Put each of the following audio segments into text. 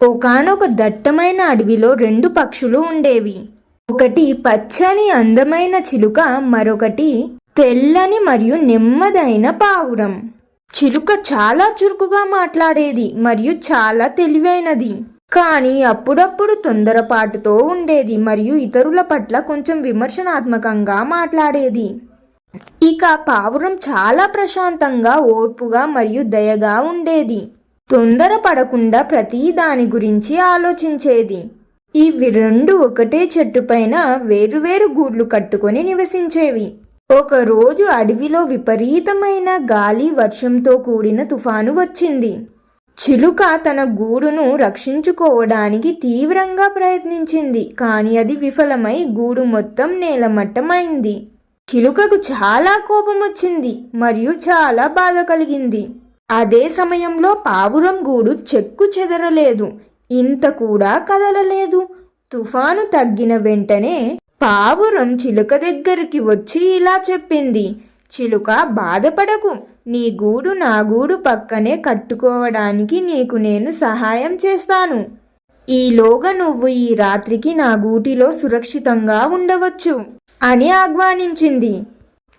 ఒకనొక దట్టమైన అడవిలో రెండు పక్షులు ఉండేవి. ఒకటి పచ్చని అందమైన చిలుక మరొకటి తెల్లని మరియు నెమ్మదైన పావురం. చిలుక చాలా చురుకుగా మాట్లాడేది మరియు చాలా తెలివైనది. కానీ అప్పుడప్పుడు తొందరపాటుతో ఉండేది మరియు ఇతరుల పట్ల కొంచెం విమర్శనాత్మకంగా మాట్లాడేది. ఇక పావురం చాలా ప్రశాంతంగా ఓర్పుగా మరియు దయగా ఉండేది. తొందరపడకుండా ప్రతి దాని గురించి ఆలోచించేది. ఇవి రెండు ఒకటే చెట్టు పైన వేరువేరు గూడ్లు కట్టుకొని నివసించేవి. ఒక రోజు అడవిలో విపరీతమైన గాలి వర్షంతో కూడిన తుఫాను వచ్చింది. చిలుక తన గూడును రక్షించుకోవడానికి తీవ్రంగా ప్రయత్నించింది కానీ అది విఫలమై గూడు మొత్తం నేలమట్టమైంది చిలుకకు చాలా కోపం వచ్చింది మరియు చాలా బాధ కలిగింది. అదే సమయంలో పావురం గూడు చెక్కు చెదరలేదు. ఇంత కూడా కదలలేదు. తుఫాను తగ్గిన వెంటనే పావురం చిలుక దగ్గరికి వచ్చి ఇలా చెప్పింది. చిలుక బాధపడకు. నీ గూడు నా గూడు పక్కనే కట్టుకోవడానికి నీకు నేను సహాయం చేస్తాను. ఈలోగా నువ్వు ఈ రాత్రికి నా గూటిలో సురక్షితంగా ఉండవచ్చు అని ఆహ్వానించింది.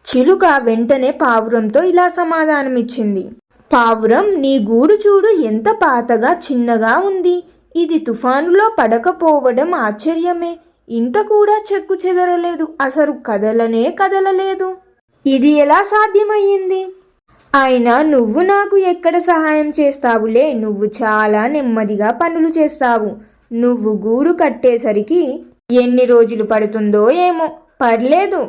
చిలుక వెంటనే పావురంతో ఇలా సమాధానమిచ్చింది. పావురం నీ గూడు చూడు ఎంత పాతగా చిన్నగా ఉంది. ఇది తుఫానులో పడకపోవడం ఆశ్చర్యమే. ఇంత కూడా చెక్కు చెదరలేదు. అసలు కదలనే కదలలేదు. ఇది ఎలా సాధ్యమయ్యింది? అయినా నువ్వు నాకు ఎక్కడ సహాయం చేస్తావులే? నువ్వు చాలా నెమ్మదిగా పనులు చేస్తావు. నువ్వు గూడు కట్టేసరికి ఎన్ని రోజులు పడుతుందో ఏమో. పర్లేదు.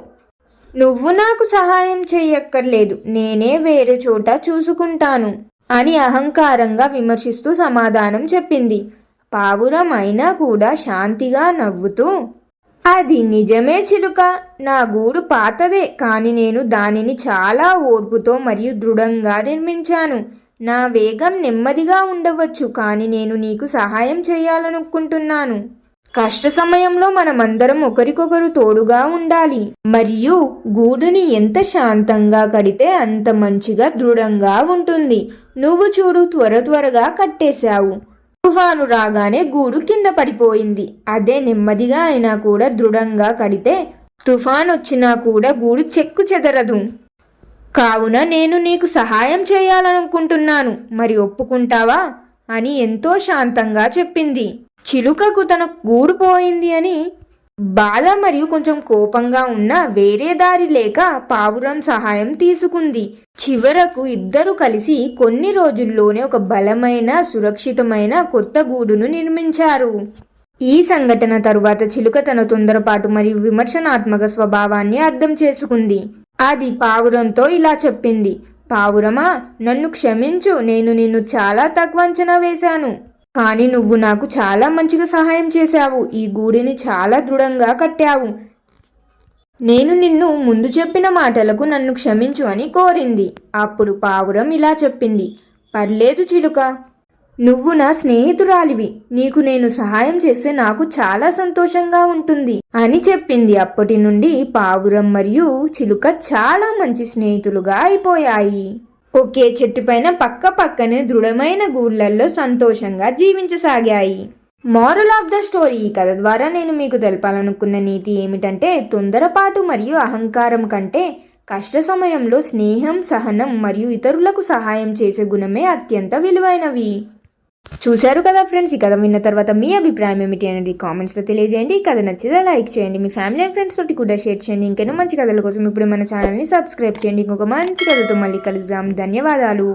నువ్వు నాకు సహాయం చెయ్యక్కర్లేదు. నేనే వేరే చోట చూసుకుంటాను అని అహంకారంగా విమర్శిస్తూ సమాధానం చెప్పింది. పావురం అయినా కూడా శాంతిగా నవ్వుతూ అది నిజమే చిలుక. నా గూడు పాతదే. కానీ నేను దానిని చాలా ఓర్పుతో మరియు దృఢంగా నిర్మించాను. నా వేగం నెమ్మదిగా ఉండవచ్చు. కానీ నేను నీకు సహాయం చేయాలనుకుంటున్నాను కష్ట సమయంలో మనమందరం ఒకరికొకరు తోడుగా ఉండాలి. మరియు గూడుని ఎంత శాంతంగా కడితే అంత మంచిగా దృఢంగా ఉంటుంది. నువ్వు చూడు త్వర త్వరగా కట్టేశావు. తుఫాను రాగానే గూడు కింద పడిపోయింది. అదే నెమ్మదిగా అయినా కూడా దృఢంగా కడితే తుఫాన్ వచ్చినా కూడా గూడు చెక్కు చెదరదు. కావున నేను నీకు సహాయం చేయాలనుకుంటున్నాను. మరి ఒప్పుకుంటావా? అని ఎంతో శాంతంగా చెప్పింది. చిలుకకు తన గూడు పోయింది అని బాధ మరియు కొంచెం కోపంగా ఉన్న వేరే దారి లేక పావురం సహాయం తీసుకుంది. చివరకు ఇద్దరు కలిసి కొన్ని రోజుల్లోనే ఒక బలమైన సురక్షితమైన కొత్త గూడును నిర్మించారు. ఈ సంఘటన తరువాత చిలుక తన తొందరపాటు మరియు విమర్శనాత్మక స్వభావాన్ని అర్థం చేసుకుంది. అది పావురంతో ఇలా చెప్పింది పావురమా నన్ను క్షమించు నేను నిన్ను చాలా తక్కువ అంచనా వేశాను. కానీ నువ్వు నాకు చాలా మంచిగా సహాయం చేశావు. ఈ గూడిని చాలా దృఢంగా కట్టావు. నేను నిన్ను ముందు చెప్పిన మాటలకు నన్ను క్షమించు అని కోరింది. అప్పుడు పావురం ఇలా చెప్పింది. పర్లేదు చిలుక. నువ్వు నా స్నేహితురాలివి. నీకు నేను సహాయం చేస్తే నాకు చాలా సంతోషంగా ఉంటుంది అని చెప్పింది. అప్పటి నుండి పావురం మరియు చిలుక చాలా మంచి స్నేహితులుగా అయిపోయాయి. ఒకే చెట్టు పైన పక్క పక్కనే దృఢమైన గూళ్ళల్లో సంతోషంగా జీవించసాగాయి. మారల్ ఆఫ్ ద స్టోరీ ఈ కథ ద్వారా నేను మీకు తెలపాలనుకున్న నీతి ఏమిటంటే తొందరపాటు మరియు అహంకారం కంటే కష్ట సమయంలో స్నేహం సహనం మరియు ఇతరులకు సహాయం చేసే గుణమే అత్యంత విలువైనవి. చూశారు కదా ఫ్రెండ్స్ ఈ కథ విన్న తర్వాత మీ అభిప్రాయం ఏమిటి అనేది కామెంట్స్లో తెలియజేయండి. ఈ కథ నచ్చితే లైక్ చేయండి మీ ఫ్యామిలీ అండ్ ఫ్రెండ్స్ తోటి కూడా షేర్ చేయండి. ఇంకెన్నో మంచి కథల కోసం ఇప్పుడు మన ఛానల్ని సబ్స్క్రైబ్ చేయండి. ఇంకొక మంచి కథతో మళ్ళీ కలుద్దాం. ధన్యవాదాలు.